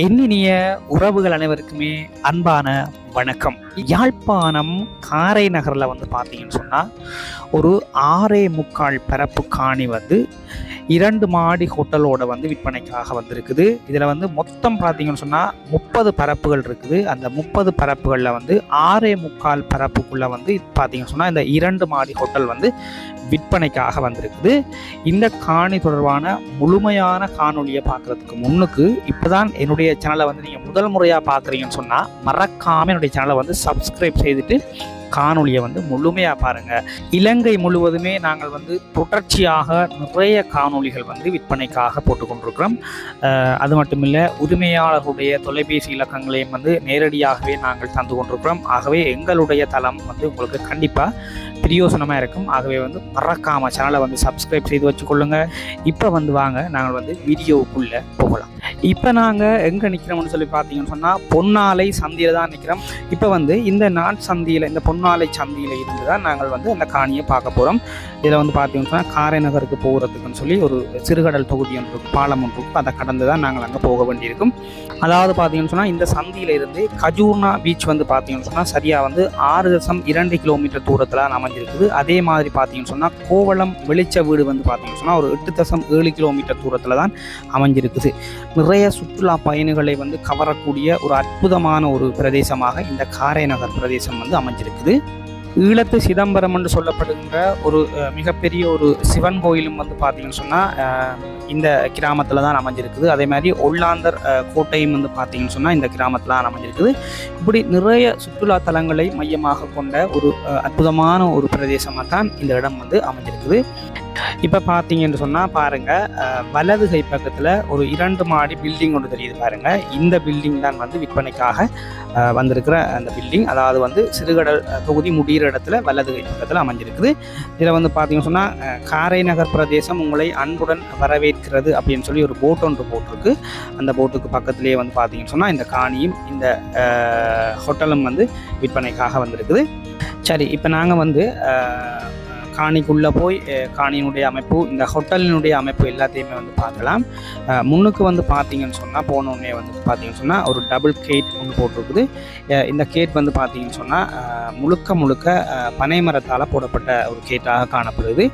எண்ணினிய உறவுகள் அனைவருக்குமே அன்பான வணக்கம். யாழ்ப்பாணம் காரை நகரில் வந்து பார்த்தீங்கன்னு சொன்னால் ஒரு ஆறே முக்கால் பரப்பு காணி வந்து இரண்டு மாடி ஹோட்டலோட வந்து விற்பனைக்காக வந்திருக்குது. இதில் வந்து மொத்தம் பார்த்தீங்கன்னு சொன்னால் முப்பது பரப்புகள் இருக்குது. அந்த முப்பது பரப்புகளில் வந்து ஆறே முக்கால் பரப்புக்குள்ளே வந்து பார்த்தீங்கன்னு சொன்னால் இந்த இரண்டு மாடி ஹோட்டல் வந்து விற்பனைக்காக வந்திருக்குது. இந்த காணி தொடர்பான முழுமையான காணொலியை பார்க்குறதுக்கு முன்னுக்கு இப்போதான் என்னுடைய சேனலை வந்து நீங்கள் முதல் முறையாக பார்க்குறீங்கன்னு சொன்னால் மறக்காமல் என்னுடைய சேனலை வந்து சப்ஸ்கிரைப் செய்துட்டு காணொலியை வந்து முழுமையாக பாருங்கள் இலங்கை முழுவதுமே நாங்கள் வந்து தொடர்ச்சியாக நிறைய காணொளிகள் வந்து விற்பனைக்காக போட்டுக்கொண்டிருக்கிறோம். அது மட்டும் இல்லை உரிமையாளர்களுடைய தொலைபேசி இலக்கங்களையும் வந்து நேரடியாகவே நாங்கள் தந்து கொண்டிருக்கிறோம். ஆகவே எங்களுடைய தளம் வந்து உங்களுக்கு கண்டிப்பாக பிரியோசனமாக இருக்கும் ஆகவே வந்து மறக்காமல் சேனலை வந்து சப்ஸ்கிரைப் செய்து வச்சுக்கொள்ளுங்க. இப்போ வந்து வாங்க நாங்கள் வந்து வீடியோவுக்குள்ளே போகலாம். இப்போ நாங்கள் எங்கே நிற்கிறோம்னு சொல்லி பார்த்தீங்கன்னு சொன்னால் பொன்னாலை சந்தியில் தான் நிற்கிறோம் இப்போ வந்து இந்த நாட் சந்தியில் இந்த பொன்னாலை சந்தியில் இருந்து தான் நாங்கள் வந்து அந்த காணியை பார்க்க போகிறோம் இதில் வந்து பார்த்தீங்கன்னு சொன்னால் காரை நகருக்கு போகிறதுக்குன்னு சொல்லி ஒரு சிறுகடல் தொகுதி ஒன்று இருக்கும் பாலம் ஒன்று இருக்கும். அதை கடந்து தான் நாங்கள் அங்கே போக வேண்டியிருக்கும். அதாவது பார்த்தீங்கன்னு சொன்னால் இந்த சந்தியில் இருந்து கஜூர்னா பீச் வந்து பார்த்தீங்கன்னு சொன்னால் சரியாக வந்து ஆறு தசம் இரண்டு கிலோமீட்டர் தூரத்தில் இருக்குது. அதே மாதிரி பார்த்தீங்கன்னு சொன்னால் கோவளம் வெளிச்ச வீடு வந்து பார்த்தீங்கன்னு சொன்னால் ஒரு எட்டு தசம் ஏழு கிலோமீட்டர் தூரத்தில் தான் அமைஞ்சிருக்குது. நிறைய சுற்றுலா பயணிகளை வந்து கவரக்கூடிய ஒரு அற்புதமான ஒரு பிரதேசமாக இந்த காரைநகர் பிரதேசம் வந்து அமைஞ்சிருக்குது. ஈழத்து சிதம்பரம் என்று சொல்லப்படுகின்ற ஒரு மிகப்பெரிய ஒரு சிவன் கோயிலும் வந்து பார்த்தீங்கன்னு சொன்னால் இந்த கிராமத்தில் தான் அமைஞ்சிருக்குது. அதே மாதிரி ஒல்லாந்தர் கோட்டையும் வந்து பார்த்தீங்கன்னு சொன்னால் இந்த கிராமத்தில் தான் அமைஞ்சிருக்குது. இப்படி நிறைய சுற்றுலா தலங்களை மையமாக கொண்ட ஒரு அற்புதமான ஒரு பிரதேசமாக தான் இந்த இடம் வந்து அமைஞ்சிருக்குது. இப்போ பார்த்தீங்கன்னு சொன்னால் பாருங்கள் வலது கை பக்கத்தில் ஒரு இரண்டு மாடி பில்டிங் ஒன்று தெரியுது பாருங்கள் இந்த பில்டிங் தான் வந்து விற்பனைக்காக வந்திருக்கிற அந்த பில்டிங் அதாவது வந்து சிறுகடல் தொகுதி முடிகிற இடத்துல வலது கை பக்கத்தில் அமைஞ்சிருக்குது. இதில் வந்து பார்த்தீங்கன்னு சொன்னால் காரை நகர் பிரதேசம் உங்களை அன்புடன் வரவேற்கிறது அப்படின்னு சொல்லி ஒரு போட் ஒன்று போட்டிருக்கு. அந்த போட்டுக்கு பக்கத்துலேயே வந்து பார்த்தீங்கன்னு சொன்னால் இந்த காணியும் இந்த ஹோட்டலும் வந்து விற்பனைக்காக வந்திருக்குது. சரி இப்போ நாங்கள் வந்து காணிக்குள்ளே போய் காணியினுடைய அமைப்பு இந்த ஹோட்டலினுடைய அமைப்பு எல்லாத்தையுமே வந்து பார்க்கலாம். முன்னுக்கு வந்து பார்த்தீங்கன்னு சொன்னால் போனோடனே வந்து பார்த்தீங்கன்னு சொன்னால் ஒரு டபுள் கேட் ஒன்று போட்டிருக்குது. இந்த கேட் வந்து பார்த்தீங்கன்னு சொன்னால் முழுக்க முழுக்க பனைமரத்தால் போடப்பட்ட ஒரு கேட்டாக காணப்படுது.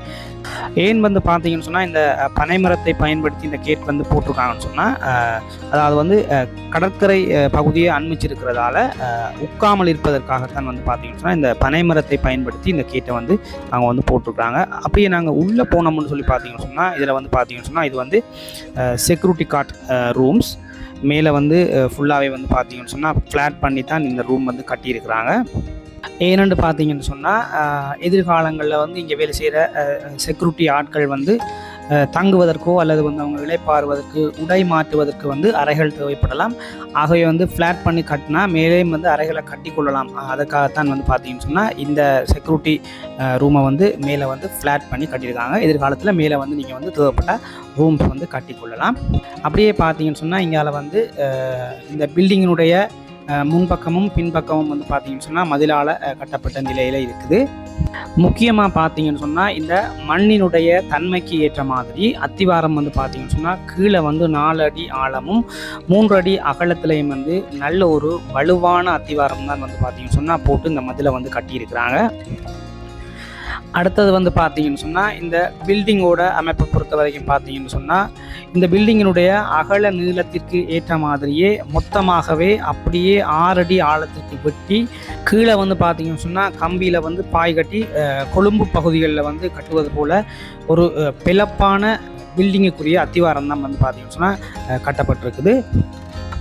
ஏன் வந்து பார்த்தீங்கன்னு சொன்னால் இந்த பனைமரத்தை பயன்படுத்தி இந்த கேட் வந்து போட்டிருக்காங்கன்னு சொன்னால் அதாவது வந்து கடற்கரை பகுதியை அண்மிச்சிருக்கிறதால உட்காமல் இருப்பதற்காகத்தான் வந்து பார்த்தீங்கன்னு சொன்னால் இந்த பனைமரத்தை பயன்படுத்தி இந்த கேட்டை வந்து நாங்கள் வந்து போட்டிருக்காங்க. அப்படியே நாங்கள் உள்ளே போனோம்னு சொல்லி பார்த்தீங்கன்னு சொன்னால் இதில் வந்து பார்த்தீங்கன்னு சொன்னால் இது வந்து செக்யூரிட்டி கார்ட் ரூம்ஸ் மேலே வந்து ஃபுல்லாகவே வந்து பார்த்தீங்கன்னு சொன்னால் ஃப்ளாட் பண்ணி தான் இந்த ரூம் வந்து கட்டியிருக்கிறாங்க. ஏனென்று பார்த்தீங்கன்னு சொன்னால் எதிர்காலங்களில் வந்து இங்கே வேலை செய்கிற செக்யூரிட்டி ஆட்கள் வந்து தங்குவதற்கோ அல்லது வந்து அவங்க இழைப்பாறுவதற்கு உடை மாற்றுவதற்கு வந்து அறைகள் தேவைப்படலாம். ஆகவே வந்து ஃப்ளாட் பண்ணி கட்டினா மேலேயும் வந்து அறைகளை கட்டி கொள்ளலாம். அதுக்காகத்தான் வந்து பார்த்தீங்கன்னு சொன்னால் இந்த செக்யூரிட்டி ரூமை வந்து மேலே வந்து ஃப்ளாட் பண்ணி கட்டியிருக்காங்க. எதிர்காலத்தில் மேலே வந்து நீங்கள் வந்து தேவைப்பட்ட ரூம்ஸ் வந்து கட்டிக்கொள்ளலாம் அப்படியே பார்த்தீங்கன்னு சொன்னால் இங்கால வந்து இந்த பில்டிங்கினுடைய முன்பக்கமும் பின்பக்கமும் வந்து பார்த்தீங்கன்னு சொன்னால் மதிலால் கட்டப்பட்ட நிலையில் இருக்குது. முக்கியமாக பார்த்தீங்கன்னு சொன்னால் இந்த மண்ணினுடைய தன்மைக்கு ஏற்ற மாதிரி அத்திவாரம் வந்து பார்த்தீங்கன்னு சொன்னால் கீழே வந்து நாலு அடி ஆழமும் மூன்று அடி அகலத்திலையும் வந்து நல்ல ஒரு வலுவான அத்திவாரம் தான் வந்து பார்த்தீங்கன்னு சொன்னால் போட்டு இந்த மதிலை வந்து கட்டியிருக்கிறாங்க. அடுத்தது வந்து பார்த்தீங்கன்னு சொன்னால் இந்த பில்டிங்கோட அமைப்பை பொறுத்த வரைக்கும் பார்த்தீங்கன்னு சொன்னால் இந்த பில்டிங்கினுடைய அகல நீளத்திற்கு ஏற்ற மாதிரியே மொத்தமாகவே அப்படியே ஆறடி ஆழத்திற்கு வெட்டி கீழே வந்து பார்த்தீங்கன்னு சொன்னால் கம்பியில் வந்து பாய் கட்டி கொழும்பு பகுதிகளில் வந்து கட்டுவது போல் ஒரு பிளப்பான பில்டிங்குக்குரிய அத்திவாரம் தான் வந்து பார்த்தீங்கன்னு சொன்னால் கட்டப்பட்டிருக்குது.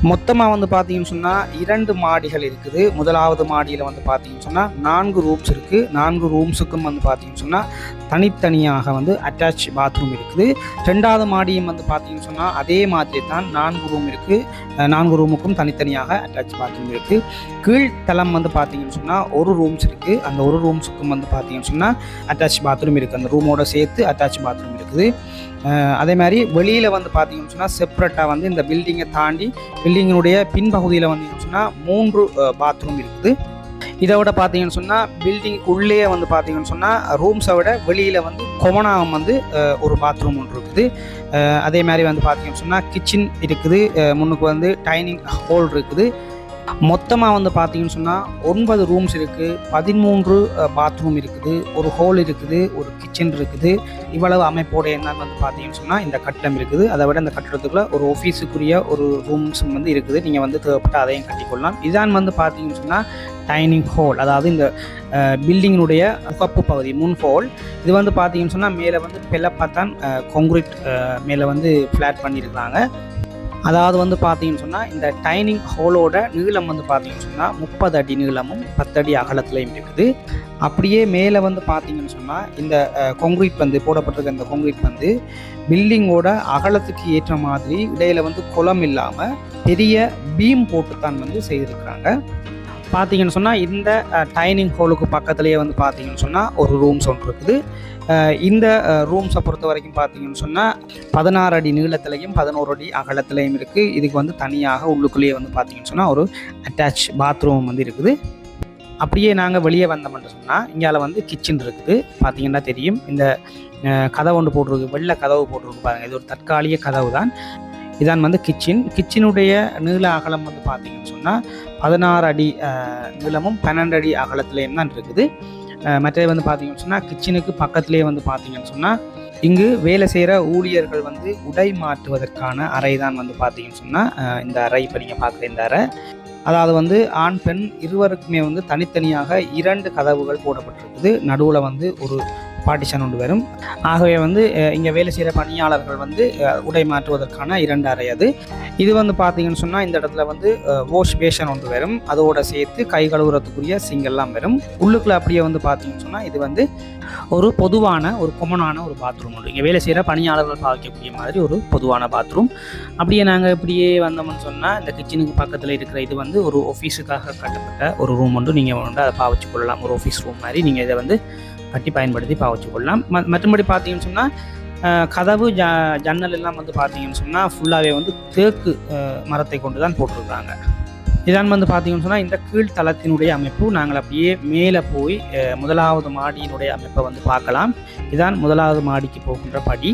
மொத்தமாக வந்து பார்த்தீங்கன்னு சொன்னால் இரண்டு மாடிகள் இருக்குது. முதலாவது மாடியில் வந்து பார்த்தீங்கன்னு சொன்னால் நான்கு ரூம்ஸ் இருக்குது நான்கு ரூம்ஸுக்கும் வந்து பார்த்தீங்கன்னு சொன்னால் தனித்தனியாக வந்து அட்டாச் பாத்ரூம் இருக்குது. ரெண்டாவது மாடியும் வந்து பார்த்தீங்கன்னு சொன்னால் அதே மாதிரி தான் நான்கு ரூம் இருக்குது நான்கு ரூமுக்கும் தனித்தனியாக அட்டாச் பாத்ரூம் இருக்குது கீழ்த்தளம் வந்து பார்த்தீங்கன்னு சொன்னால் ஒரு ரூம்ஸ் இருக்குது அந்த ஒரு ரூம்ஸுக்கும் வந்து பார்த்தீங்கன்னு சொன்னால் அட்டாச் பாத்ரூம் இருக்குது அந்த ரூமோட சேர்த்து அட்டாச் பாத்ரூம் இருக்குது. அதே மாதிரி வெளியில் வந்து பார்த்தீங்கன்னு சொன்னால் செப்பரேட்டாக வந்து இந்த பில்டிங்கை தாண்டி பில்டிங்கினுடைய பின்பகுதியில் வந்து சொன்னால் மூன்று பாத்ரூம் இருக்குது. இதை விட பார்த்தீங்கன்னு சொன்னால் பில்டிங்க்கு உள்ளே வந்து பார்த்தீங்கன்னு சொன்னால் ரூம்ஸை விட வெளியில் வந்து கொமனாகம் வந்து ஒரு பாத்ரூம் ஒன்று இருக்குது. அதே மாதிரி வந்து பார்த்தீங்கன்னு சொன்னால் கிச்சன் இருக்குது. முன்னுக்கு வந்து டைனிங் ஹால் இருக்குது. மொத்தமாக வந்து பார்த்தீங்கன்னு சொன்னால் ஒன்பது ரூம்ஸ் இருக்குது பதிமூன்று பாத்ரூம் இருக்குது. ஒரு ஹால் இருக்குது ஒரு கிச்சன் இருக்குது. இவ்வளவு அமைப்போட என்னன்னு வந்து பார்த்தீங்கன்னு சொன்னால் இந்த கட்டிடம் இருக்குது. அதை விட இந்த கட்டடத்துக்குள்ள ஒரு ஆஃபீஸுக்குரிய ஒரு ரூம்ஸ் வந்து இருக்குது. நீங்கள் வந்து தேவைப்பட்ட அதையும் கட்டிக்கொள்ளலாம். இதான் வந்து பார்த்தீங்கன்னு சொன்னால் டைனிங் ஹால் அதாவது இந்த பில்டிங்கினுடைய முகப்பு பகுதி முன் ஹால் இது வந்து பார்த்தீங்கன்னு சொன்னால் மேலே வந்து பெல்லப்பாத்தான் கான்கிரீட் மேலே வந்து ஃப்ளாட் பண்ணியிருக்காங்க அதாவது வந்து பார்த்தீங்கன்னு சொன்னால் இந்த டைனிங் ஹோலோட நீளம் வந்து பார்த்தீங்கன்னு சொன்னால் முப்பது அடி நீளமும் பத்தடி அகலத்துலையும் இருக்குது. அப்படியே மேலே வந்து பார்த்தீங்கன்னு சொன்னால் இந்த கான்கிரீட் பந்து போடப்பட்டிருக்க இந்த கான்கிரீட் பந்து பில்டிங்கோட அகலத்துக்கு ஏற்ற மாதிரி இடையில வந்து குளம் இல்லாமல் பெரிய பீம் போட்டு தான் வந்து செய்திருக்கிறாங்க. பார்த்தீங்கன்னு சொன்னால் இந்த டைனிங் ஹாலுக்கு பக்கத்துலேயே வந்து பார்த்தீங்கன்னு சொன்னால் ஒரு ரூம்ஸ் ஒன்று இருக்குது. இந்த ரூம்ஸை பொறுத்த வரைக்கும் பார்த்தீங்கன்னு சொன்னால் பதினாறு அடி நீளத்துலையும் பதினோரு அடி அகலத்துலையும் இருக்குது இதுக்கு வந்து தனியாக உள்ளுக்குள்ளேயே வந்து பார்த்தீங்கன்னு சொன்னால் ஒரு அட்டாச் பாத்ரூம் வந்து இருக்குது. அப்படியே நாங்கள் வெளியே வந்தோம்னு சொன்னால் இங்கால வந்து கிச்சன் இருக்குது. பார்த்தீங்கன்னா தெரியும். இந்த கதவு ஒன்று போட்டிருக்கு. வெள்ளை கதவு போட்டிருக்கு பாருங்கள் இது ஒரு தற்காலிக கதவு தான் இதான் வந்து கிச்சன் கிச்சனுடைய நீள அகலம் வந்து பார்த்தீங்கன்னு சொன்னால் பதினாறு அடி நீளமும் பன்னெண்டு அடி அகலத்துலேயும் தான் இருக்குது. மற்றது வந்து பார்த்தீங்கன்னு சொன்னால் கிச்சனுக்கு பக்கத்துலேயே வந்து பார்த்தீங்கன்னு சொன்னால் இங்கு வேலை செய்கிற ஊழியர்கள் வந்து உடை மாற்றுவதற்கான அறை தான் வந்து பார்த்தீங்கன்னு சொன்னால் இந்த அறை இப்போ நீங்கள் பார்க்குற இந்த அறை. அதாவது வந்து ஆண் பெண் இருவருக்குமே வந்து தனித்தனியாக இரண்டு கதவுகள் போடப்பட்டிருக்குது. நடுவில் வந்து ஒரு பார்ட்டிஷன் ஒன்று வரும். ஆகவே வந்து இங்கே வேலை செய்கிற பணியாளர்கள் வந்து உடை மாற்றுவதற்கான இரண்டு அறை அது. இது வந்து பார்த்தீங்கன்னு சொன்னால் இந்த இடத்துல வந்து வாஷ் பேஷன் ஒன்று வரும். அதோட சேர்த்து கை கழுவுறதுக்குரிய சிங்கெல்லாம் வரும். உள்ளுக்குள்ள அப்படியே வந்து பார்த்தீங்கன்னு சொன்னால் இது வந்து ஒரு பொதுவான ஒரு கொமனான ஒரு பாத்ரூம் உண்டு. இங்கே வேலை செய்கிற பணியாளர்கள் பார்க்கக்கூடிய மாதிரி ஒரு பொதுவான பாத்ரூம் அப்படியே நாங்கள் இப்படியே வந்தோம்னு சொன்னால் இந்த கிச்சனுக்கு பக்கத்தில் இருக்கிற இது வந்து ஒரு ஆஃபீஸுக்காக கட்டப்பட்ட ஒரு ரூம் உண்டு. நீங்கள் வந்து அதை பாவச்சு கொள்ளலாம். ஒரு ஆஃபீஸ் ரூம் மாதிரி நீங்கள் இதை வந்து கட்டி பயன்படுத்தி பாவச்சு கொள்ளலாம் மற்றபடி பார்த்தீங்கன்னு சொன்னால் கதவு ஜ ஜன்னல் எல்லாம் வந்து பார்த்தீங்கன்னு சொன்னால் ஃபுல்லாகவே வந்து தேக்கு மரத்தை கொண்டு தான் போட்டிருக்காங்க. இதான் வந்து பார்த்தீங்கன்னு சொன்னால் இந்த கீழ்த்தளத்தினுடைய அமைப்பு நாங்கள் அப்படியே மேலே போய் முதலாவது மாடியினுடைய அமைப்பை வந்து பார்க்கலாம். இதான் முதலாவது மாடிக்கு போகின்ற படி.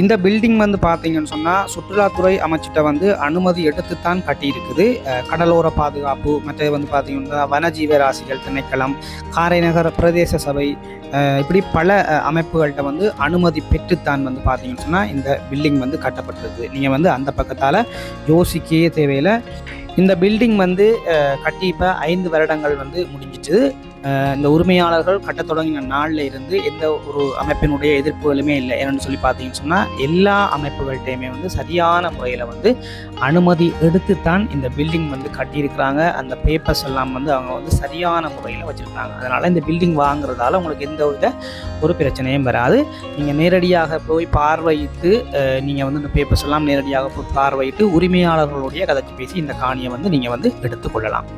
இந்த பில்டிங் வந்து பார்த்தீங்கன்னு சொன்னால் சுற்றுலாத்துறை அமைச்சிட்ட வந்து அனுமதி எடுத்துத்தான் கட்டியிருக்குது. கடலோர பாதுகாப்பு மற்ற வந்து பார்த்தீங்கன்னா வனஜீவராசிகள் திணைக்களம் காரைநகர பிரதேச சபை இப்படி பல அமைப்புகள்கிட்ட வந்து அனுமதி பெற்றுத்தான் வந்து பார்த்தீங்கன்னு சொன்னால் இந்த பில்டிங் வந்து கட்டப்பட்டிருக்கு. நீங்கள் வந்து அந்த பக்கத்தால் யோசிக்கவே தேவையில்லை. இந்த பில்டிங் வந்து கட்டி இப்போ ஐந்து வருடங்கள் வந்து முடிஞ்சிச்சு. இந்த உரிமையாளர்கள் கட்டத் தொடங்கின நாளில் இருந்து எந்த ஒரு அமைப்பினுடைய எதிர்ப்புகளுமே இல்லை. என்னென்னு சொல்லி பார்த்தீங்கன்னு சொன்னால் எல்லா அமைப்புகள்கிட்டையுமே வந்து சரியான முறையில் வந்து அனுமதி எடுத்துத்தான் இந்த பில்டிங் வந்து கட்டியிருக்கிறாங்க. அந்த பேப்பர்ஸ் எல்லாம் வந்து அவங்க வந்து சரியான முறையில் வச்சுருக்காங்க. அதனால் இந்த பில்டிங் வாங்குறதால உங்களுக்கு எந்த வித ஒரு பிரச்சனையும் வராது. நீங்கள் நேரடியாக போய் பார்வையிட்டு நீங்கள் வந்து இந்த பேப்பர்ஸ் எல்லாம் நேரடியாக போய் பார்வையிட்டு உரிமையாளர்களுடைய கதைச்சு பேசி இந்த காணியை வந்து நீங்கள் வந்து எடுத்துக்கொள்ளலாம்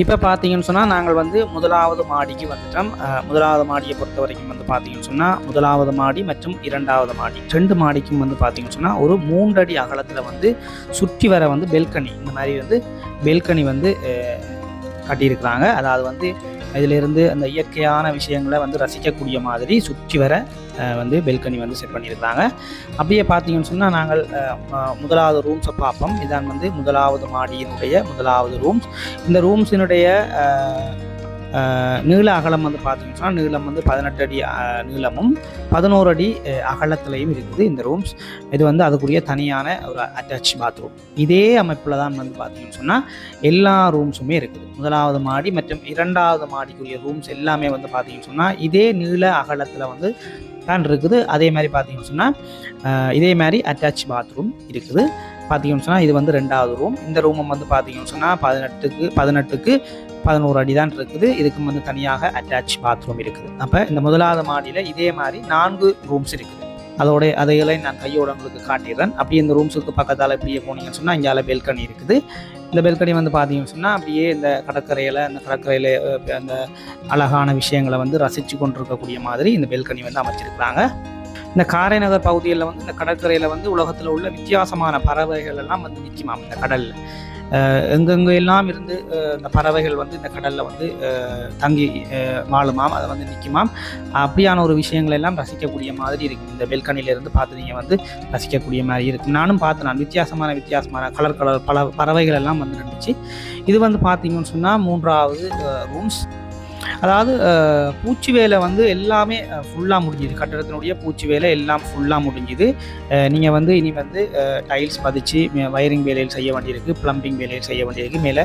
இப்போ பார்த்தீங்கன்னு சொன்னால் நாங்கள் வந்து முதலாவது மாடிக்கு வந்துட்டோம். முதலாவது மாடியை பொறுத்த வரைக்கும் வந்து பார்த்தீங்கன்னு சொன்னால் முதலாவது மாடி மற்றும் இரண்டாவது மாடி. ரெண்டு மாடிக்கும் வந்து பார்த்தீங்கன்னு சொன்னால் ஒரு மூன்றடி அகலத்தில் வந்து சுற்றி வர வந்து பெல்கனி இந்த மாதிரி வந்து பெல்கனி வந்து கட்டியிருக்கிறாங்க. அதாவது வந்து இதிலிருந்து அந்த இயற்கையான விஷயங்களை வந்து ரசிக்கக்கூடிய மாதிரி சுற்றி வர வந்து பெல்கனி வந்து செட் பண்ணியிருக்கிறாங்க அப்படியே பார்த்தீங்கன்னு சொன்னால் நாங்கள் முதலாவது ரூம்ஸை பார்ப்போம். இதான் வந்து முதலாவது மாடியினுடைய முதலாவது ரூம்ஸ் இந்த ரூம்ஸினுடைய நீள அகலம் வந்து பார்த்தீங்கன்னு நீளம் வந்து பதினெட்டு அடி நீளமும் பதினோரு அடி அகலத்திலையும் இருக்குது இந்த ரூம்ஸ் இது வந்து அதுக்குரிய தனியான ஒரு அட்டாச் பாத்ரூம் இதே அமைப்பில் தான் வந்து பார்த்தீங்கன்னு சொன்னால் எல்லா ரூம்ஸுமே இருக்குது. முதலாவது மாடி மற்றும் இரண்டாவது மாடிக்குரிய ரூம்ஸ் எல்லாமே வந்து பார்த்தீங்கன்னு சொன்னால் இதே நீள அகலத்தில் வந்து தான் இருக்குது. அதே மாதிரி பார்த்தீங்கன்னு சொன்னால் இதே மாதிரி அட்டாச் பாத்ரூம் இருக்குது. பார்த்தீங்கன்னு சொன்னால் இது வந்து ரெண்டாவது ரூம் இந்த ரூமும் வந்து பார்த்தீங்கன்னு சொன்னால் பதினெட்டுக்கு பதினெட்டுக்கு பதினோரு அடி தான் இருக்குது. இதுக்கும் வந்து தனியாக அட்டாச் பாத்ரூம் இருக்குது. அப்போ இந்த முதலாவது மாடியில் இதே மாதிரி நான்கு ரூம்ஸ் இருக்குது. அதோட அதைகளை நான் கையோட உங்களுக்கு காட்டிடுறேன். அப்படியே இந்த ரூம்ஸுக்கு பக்கத்தால் இப்படியே போனீங்கன்னு சொன்னால் இங்கே பெல்கனி இருக்குது. இந்த பெல்கனி வந்து பார்த்தீங்கன்னு சொன்னால் அப்படியே இந்த கடற்கரையில் அந்த கடற்கரையில் அந்த அழகான விஷயங்களை வந்து ரசித்து கொண்டிருக்கக்கூடிய மாதிரி இந்த பெல்கனி வந்து அமைச்சிருக்கிறாங்க. இந்த காரைநகர் பகுதியில் வந்து இந்த கடற்கரையில் வந்து உலகத்தில் உள்ள வித்தியாசமான பறவைகள் எல்லாம் வந்து நிற்குமாம் இந்த கடலில். எங்கெங்க எல்லாம் இருந்து இந்த பறவைகள் வந்து இந்த கடலில் வந்து தங்கி வாழுமாம் அதை வந்து நிற்குமாம் அப்படியான ஒரு விஷயங்கள் எல்லாம் ரசிக்கக்கூடிய மாதிரி இருக்கும் இந்த பெல்கனியிலேருந்து பார்த்து நீங்கள் வந்து ரசிக்கக்கூடிய மாதிரி இருக்கும் நானும் பார்த்து நான் வித்தியாசமான வித்தியாசமான கலர் கலர் பல பறவைகள் எல்லாம் வந்து இருந்துச்சு இது வந்து பார்த்தீங்கன்னு சொன்னால் மூன்றாவது ரூம்ஸ் அதாவது பூச்சி வேலை வந்து எல்லாமே ஃபுல்லாக முடிஞ்சுது. கட்டடத்தினுடைய பூச்சி வேலை எல்லாம் ஃபுல்லாக முடிஞ்சுது. நீங்கள் வந்து இனி வந்து டைல்ஸ் பதிச்சு வயரிங் வேலையில் செய்ய வேண்டியிருக்கு ப்ளம்பிங் வேலையில் செய்ய வேண்டியிருக்கு மேலே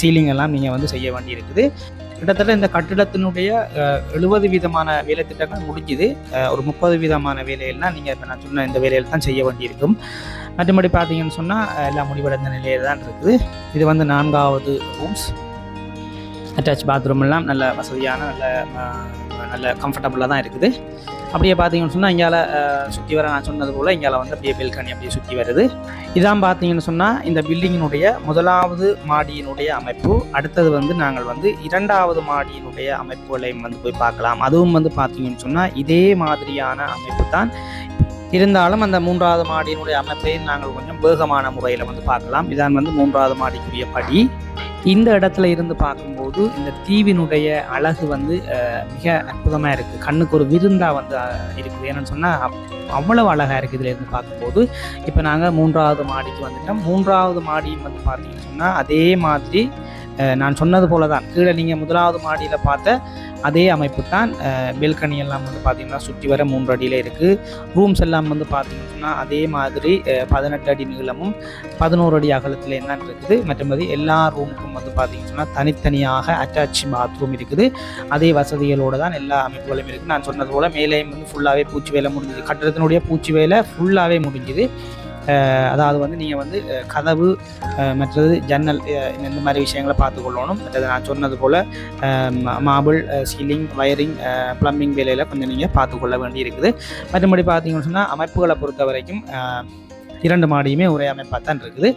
சீலிங் எல்லாம் நீங்கள் வந்து செய்ய வேண்டியிருக்குது. கிட்டத்தட்ட இந்த கட்டிடத்தினுடைய எழுபது விதமான வேலை திட்டங்கள் முடிஞ்சுது ஒரு முப்பது விதமான வேலையெல்லாம் நீங்கள் இப்போ நான் சொன்ன இந்த வேலையில் தான் செய்ய வேண்டியிருக்கும். மற்றபடி பார்த்தீங்கன்னு சொன்னால் எல்லாம் முடிவடைந்த நிலையில் தான் இருக்குது. இது வந்து நான்காவது ரூம்ஸ் அட்டாச் பாத்ரூம் எல்லாம் நல்ல வசதியான நல்ல நல்ல கம்ஃபர்டபுளாக தான் இருக்குது. அப்படியே பார்த்தீங்கன்னு சொன்னால் இங்கால சுற்றி வர நான் சொன்னது போல் இங்கால வந்து அப்படியே பெல்கனி அப்படியே சுற்றி வருது. இதான் பார்த்தீங்கன்னு சொன்னால் இந்த பில்டிங்கினுடைய முதலாவது மாடியினுடைய அமைப்பு. அடுத்தது வந்து நாங்கள் வந்து இரண்டாவது மாடியினுடைய அமைப்புகளையும் வந்து போய் பார்க்கலாம். அதுவும் வந்து பார்த்தீங்கன்னு சொன்னால் இதே மாதிரியான அமைப்பு தான். இருந்தாலும் அந்த மூன்றாவது மாடியினுடைய அமைப்பை நாங்கள் கொஞ்சம் வேகமான முறையில் வந்து பார்க்கலாம். இதான் வந்து மூன்றாவது மாடிக்குரிய படி. இந்த இடத்துல இருந்து பார்க்கும்போது இந்த தீவினுடைய அழகு வந்து மிக அற்புதமாக இருக்குது கண்ணுக்கு ஒரு விருந்தாக வந்து இருக்குது. ஏன்னு சொன்னால் அவ்வளவு அழகாக இருக்குது இதில் இருந்து பார்க்கும்போது. இப்போ நாங்கள் மூன்றாவது மாடிக்கு வந்துட்டோம். மூன்றாவது மாடியும் வந்து பார்த்தீங்கன்னு சொன்னால் அதே மாதிரி நான் சொன்னது போல தான் கீழே நீங்கள் முதலாவது மாடியில் பார்த்த அதே அமைப்பு தான் பெல்கனி எல்லாம் வந்து பார்த்தீங்கன்னா சுற்றி வர மூன்று அடியில் இருக்குது ரூம்ஸ் எல்லாம் வந்து பார்த்திங்கன்னா அதே மாதிரி பதினெட்டு அடி நீளமும் பதினோரு அடி அகலத்தில் என்னன்னு இருக்குது. மற்றபடி எல்லா ரூமுக்கும் வந்து பார்த்திங்கன்னா தனித்தனியாக அட்டாச் பாத்ரூம் இருக்குது. அதே வசதிகளோடு தான் எல்லா அமைப்புகளும் இருக்குது நான் சொன்னது போல் மேலேயும் வந்து ஃபுல்லாகவே பூச்சி வேலை முடிஞ்சுது. கட்டடத்தினுடைய பூச்சி வேலை ஃபுல்லாகவே முடிஞ்சுது. அதாவது வந்து நீங்கள் வந்து கதவு மற்றது ஜன்னல் இந்த மாதிரி விஷயங்களை பார்த்துக்கொள்ளணும். மற்றது நான் சொன்னது போல் மாபிள் சீலிங் வயரிங் ப்ளம்பிங் வேலையில் கொஞ்சம் நீங்கள் பார்த்துக்கொள்ள வேண்டி இருக்குது மற்றபடி பார்த்தீங்கன்னு சொன்னால் அமைப்புகளை பொறுத்த வரைக்கும் இரண்டு மாடியுமே ஒரே அமைப்பாக தான் இருக்குது.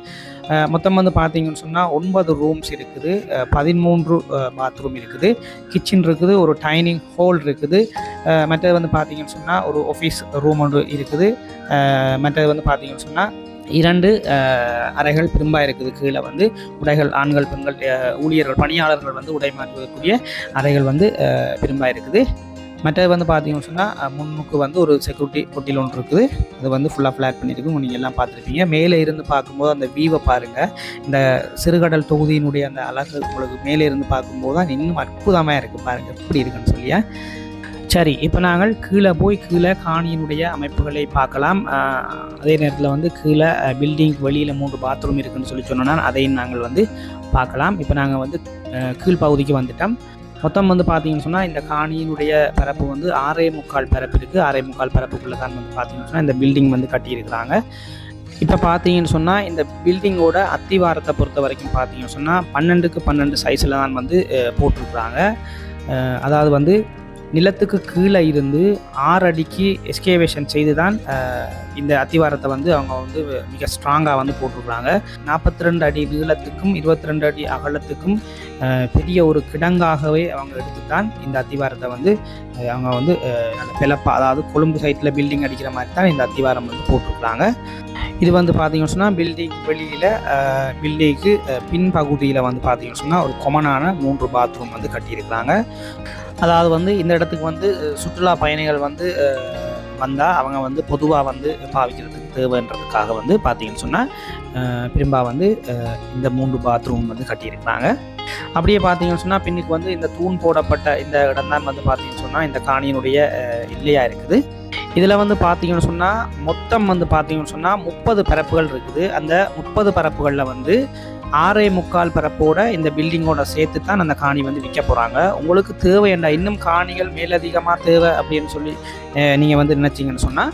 மொத்தம் வந்து பார்த்தீங்கன்னு சொன்னால் ஒன்பது ரூம்ஸ் இருக்குது. பதிமூன்று பாத்ரூம் இருக்குது. கிச்சன் இருக்குது ஒரு டைனிங் ஹால் இருக்குது. மற்றது வந்து பார்த்தீங்கன்னு சொன்னால் ஒரு ஆஃபீஸ் ரூம் ஒன்று இருக்குது. மற்றது வந்து பார்த்தீங்கன்னு சொன்னால் இரண்டு அறைகள் பெரும்பாக இருக்குது. கீழே வந்து உடைகள் ஆண்கள் பெண்கள் ஊழியர்கள் பணியாளர்கள் வந்து உடை மாற்றக்கூடிய அறைகள் வந்து அஹ், பெரும்பாக இருக்குது. மற்றது வந்து பார்த்தீங்கன்னு சொன்னால் முன்னுக்கு வந்து ஒரு செக்யூரிட்டி பொட்டில் ஒன்று இருக்குது. அது வந்து ஃபுல்லாக ஃப்ளாட் பண்ணியிருக்கு நீங்கள் எல்லாம் பார்த்துருப்பீங்க. மேலே இருந்து பார்க்கும்போது அந்த வியூவை பாருங்கள் இந்த சிறுகடல் தொகுதியினுடைய அந்த அழகு உங்களுக்கு மேலே இருந்து பார்க்கும்போது தான் இன்னும் அற்புதமாக இருக்குது பாருங்கள் எப்படி இருக்குன்னு சொல்லியா சரி இப்போ நாங்கள் கீழே போய் கீழே காணியினுடைய அமைப்புகளை பார்க்கலாம். அதே நேரத்தில் வந்து கீழே பில்டிங் வெளியில் மூன்று பாத்ரூம் இருக்குதுன்னு சொல்லி சொன்னோன்னா அதையும் நாங்கள் வந்து பார்க்கலாம். இப்போ நாங்கள் வந்து கீழ்ப்பகுதிக்கு வந்துட்டோம். மொத்தம் வந்து பார்த்தீங்கன்னு சொன்னால் இந்த காணியினுடைய பரப்பு வந்து ஆறே முக்கால் பரப்பு இருக்குது ஆறே முக்கால் பரப்புக்குள்ளே தான் வந்து பார்த்தீங்கன்னு சொன்னால் இந்த பில்டிங் வந்து கட்டியிருக்கிறாங்க. இப்போ பார்த்தீங்கன்னு சொன்னால் இந்த பில்டிங்கோட அத்திவாரத்தை பொறுத்த வரைக்கும் பார்த்தீங்கன்னு சொன்னால் பன்னெண்டுக்கு பன்னெண்டு சைஸில் தான் வந்து போட்டிருக்கிறாங்க. அதாவது வந்து நிலத்துக்கு கீழே இருந்து ஆறு அடிக்கு எஸ்கேவேஷன் செய்து தான் இந்த அத்திவாரத்தை வந்து அவங்க வந்து மிக ஸ்ட்ராங்காக வந்து போட்டிருக்கிறாங்க. நாற்பத்தி ரெண்டு அடி நீளத்துக்கும் இருபத்தி ரெண்டு அடி அகலத்துக்கும் பெரிய ஒரு கிடங்காகவே அவங்க எடுத்து தான் இந்த அத்திவாரத்தை வந்து அவங்க வந்து பிளப்பா அதாவது கொழும்பு சைட்டில் பில்டிங் அடிக்கிற மாதிரி தான் இந்த அத்திவாரம் வந்து போட்டிருக்கிறாங்க. இது வந்து பார்த்தீங்கன்னு சொன்னால் பில்டிங் வெளியில் பில்டிங்க்கு பின்பகுதியில் வந்து பார்த்தீங்கன்னு சொன்னால் ஒரு கொமனான மூன்று பாத்ரூம் வந்து கட்டியிருக்கிறாங்க. அதாவது வந்து இந்த இடத்துக்கு வந்து சுற்றுலா பயணிகள் வந்து வந்தால் அவங்க வந்து பொதுவாக வந்து பாவிக்கிறதுக்கு தேவைன்றதுக்காக வந்து பார்த்தீங்கன்னு சொன்னால் பெரும்பா வந்து இந்த மூன்று பாத்ரூம் வந்து கட்டியிருக்கிறாங்க. அப்படியே பார்த்தீங்கன்னு சொன்னால் பின்னுக்கு வந்து இந்த தூண் போடப்பட்ட இந்த இடம் தான் வந்து பார்த்தீங்கன்னு சொன்னால் இந்த காணியினுடைய இல்லையாக இல்லையா இருக்குது. இதில் வந்து பார்த்தீங்கன்னு சொன்னால் மொத்தம் வந்து பார்த்தீங்கன்னு சொன்னால் முப்பது பரப்புகள் இருக்குது. அந்த முப்பது பரப்புகளில் வந்து ஆறே முக்கால் பரப்போட இந்த பில்டிங்கோட சேர்த்து தான் அந்த காணி வந்து விற்க போகிறாங்க உங்களுக்கு தேவை என்ன? இன்னும் காணிகள் மேலதிகமாக தேவை அப்படின்னு சொல்லி நீங்கள் வந்து நினச்சிங்கன்னு சொன்னால்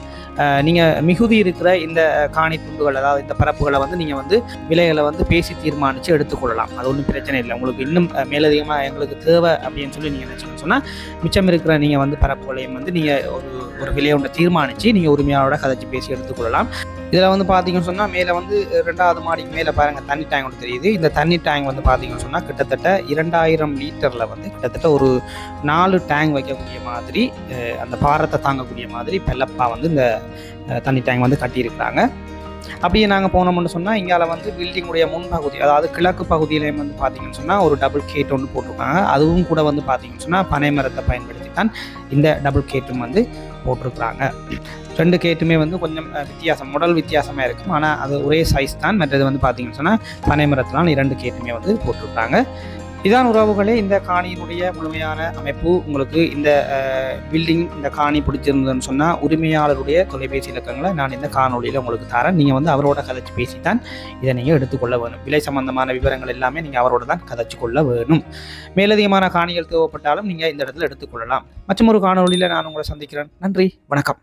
நீங்கள் மிகுதி இருக்கிற இந்த காணி துண்டுகள் அதாவது இந்த பரப்புகளை வந்து நீங்கள் வந்து விலைகளை வந்து பேசி தீர்மானித்து எடுத்துக்கொள்ளலாம். அது ஒன்றும் பிரச்சனை இல்லை. உங்களுக்கு இன்னும் மேலதிகமாக எங்களுக்கு தேவை அப்படின்னு சொல்லி நீங்கள் நினச்சிக்கணும் சொன்னால் மிச்சம் இருக்கிற நீங்கள் வந்து பரப்புகளையும் வந்து நீங்கள் ஒரு ஒரு விலையை ஒன்று தீர்மானித்து நீங்கள் உரிமையாளோட கதைச்சி பேசி எடுத்துக்கொள்ளலாம் இதில் வந்து பார்த்தீங்கன்னு சொன்னால் மேலே வந்து ரெண்டாவது மாடிக்கு மேலே பாருங்கள் தண்ணி டேங்க் ஒன்று தெரியுது. இந்த தண்ணி டேங்க் வந்து பார்த்தீங்கன்னு சொன்னால் கிட்டத்தட்ட இரண்டாயிரம் லிட்டரில் வந்து கிட்டத்தட்ட ஒரு நாலு டேங்க் வைக்கக்கூடிய மாதிரி அந்த பாரத்தை தாங்கக்கூடிய மாதிரி பெல்லப்பா வந்து இந்த தண்ணி டேங்க் வந்து கட்டியிருக்கிறாங்க. அப்படியே நாங்கள் போனோம்னு சொன்னால் இங்கால வந்து பில்டிங்குடைய முன்பகுதி அதாவது கிழக்கு பகுதியிலையும் வந்து பார்த்தீங்கன்னு சொன்னால் ஒரு டபுள் கேட் ஒன்று போட்டிருக்காங்க. அதுவும் கூட வந்து பார்த்தீங்கன்னு சொன்னால் பனை மரத்தை பயன்படுத்தி தான் இந்த டபுள் கேட்டும் வந்து போட்டிருக்கிறாங்க. ரெண்டு கேட்டுமே வந்து கொஞ்சம் வித்தியாசம் உடல் வித்தியாசமாக இருக்கும். ஆனால் அது ஒரே சைஸ் தான். மற்றது வந்து பார்த்தீங்கன்னு சொன்னால் பனை மரத்தினால் இரண்டு கேட்டுமே வந்து போட்டிருக்காங்க. இதான் உறவுகளே இந்த காணியினுடைய முழுமையான அமைப்பு. உங்களுக்கு இந்த பில்டிங் இந்த காணி பிடிச்சிருந்ததுன்னு சொன்னால் உரிமையாளருடைய தொலைபேசி இலக்கங்களை நான் இந்த காணொலியில் உங்களுக்கு தரேன். நீங்கள் வந்து அவரோட கதைச்சு பேசி தான் இதை நீங்கள் எடுத்துக்கொள்ள வேணும். விலை சம்பந்தமான விவரங்கள் எல்லாமே நீங்கள் அவரோட தான் கதைச்சு கொள்ள வேணும். மேலதிகமான காணிகள் தேவைப்பட்டாலும் நீங்கள் இந்த இடத்துல எடுத்துக்கொள்ளலாம். மற்றும் ஒரு காணொலியில் நான் உங்களை சந்திக்கிறேன். நன்றி. வணக்கம்.